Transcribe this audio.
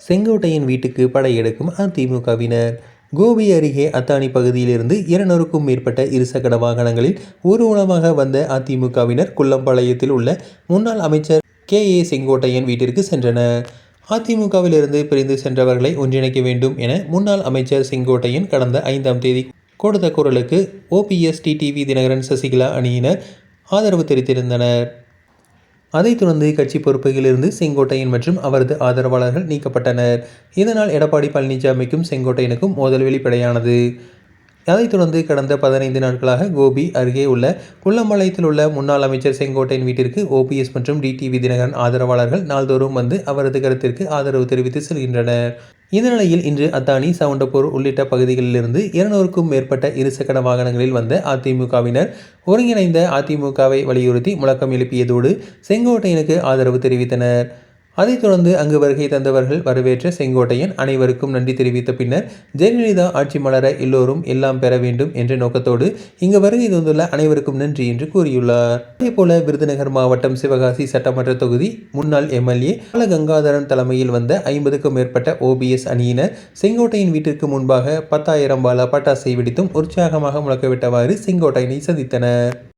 செங்கோட்டையன் வீட்டுக்கு படையெடுக்கும் அதிமுகவினர். கோபி அருகே அத்தானி பகுதியிலிருந்து இருநூறுக்கும் மேற்பட்ட இருசக்கர வாகனங்களில் ஊர்வலமாக வந்த அதிமுகவினர் குள்ளம்பாளையத்தில் உள்ள முன்னாள் அமைச்சர் கே. ஏ. செங்கோட்டையன் வீட்டிற்கு சென்றனர். அதிமுகவிலிருந்து பிரிந்து சென்றவர்களை ஒன்றிணைக்க வேண்டும் என முன்னாள் அமைச்சர் செங்கோட்டையன் கடந்த ஐந்தாம் தேதி கொடுத்த குரலுக்கு ஓபிஎஸ் டிடிவி தினகரன் சசிகலா அணியினர் ஆதரவு தெரிவித்திருந்தனர். அதைத் தொடர்ந்து கட்சி பொறுப்புகளிலிருந்து செங்கோட்டையன் மற்றும் அவரது ஆதரவாளர்கள் நீக்கப்பட்டனர். இதனால் எடப்பாடி பழனிசாமிக்கும் செங்கோட்டையனுக்கும் மோதல் வெளிப்படையானது. அதைத் தொடர்ந்து கடந்த பதினைந்து நாட்களாக கோபி அருகே உள்ள குள்ளம்பாளையத்தில் உள்ள முன்னாள் அமைச்சர் செங்கோட்டையன் வீட்டிற்கு ஓபிஎஸ் மற்றும் டிடிவி தினகரன் ஆதரவாளர்கள் நாள்தோறும் வந்து அவரது கருத்திற்கு ஆதரவு தெரிவித்து செல்கின்றனர். இந்த நிலையில் இன்று அத்தானி சவுண்டப்பூர் உள்ளிட்ட பகுதிகளிலிருந்து இருநூறுக்கும் மேற்பட்ட இருசக்கர வாகனங்களில் வந்த அதிமுகவினர் ஒருங்கிணைந்த அதிமுகவை வலியுறுத்தி முழக்கம் எழுப்பியதோடு செங்கோட்டையனுக்கு ஆதரவு தெரிவித்தனர். அதைத் தொடர்ந்து அங்கு வருகை தந்தவர்கள் வரவேற்ற செங்கோட்டையன் அனைவருக்கும் நன்றி தெரிவித்த பின்னர் ஜெயலலிதா ஆட்சி மலர எல்லோரும் எல்லாம் பெற வேண்டும் என்ற நோக்கத்தோடு இங்கு வருகை தந்துள்ள அனைவருக்கும் நன்றி என்று கூறியுள்ளார். அதேபோல விருதுநகர் மாவட்டம் சிவகாசி சட்டமன்ற தொகுதி முன்னாள் எம்எல்ஏ கங்காதரன் தலைமையில் வந்த ஐம்பதுக்கும் மேற்பட்ட ஓபிஎஸ் அணியினர் செங்கோட்டையின் வீட்டிற்கு முன்பாக பத்தாயிரம் பால பட்டாசை வெடித்தும் உற்சாகமாக முழக்கவிட்டவாறு செங்கோட்டையனை சந்தித்தனர்.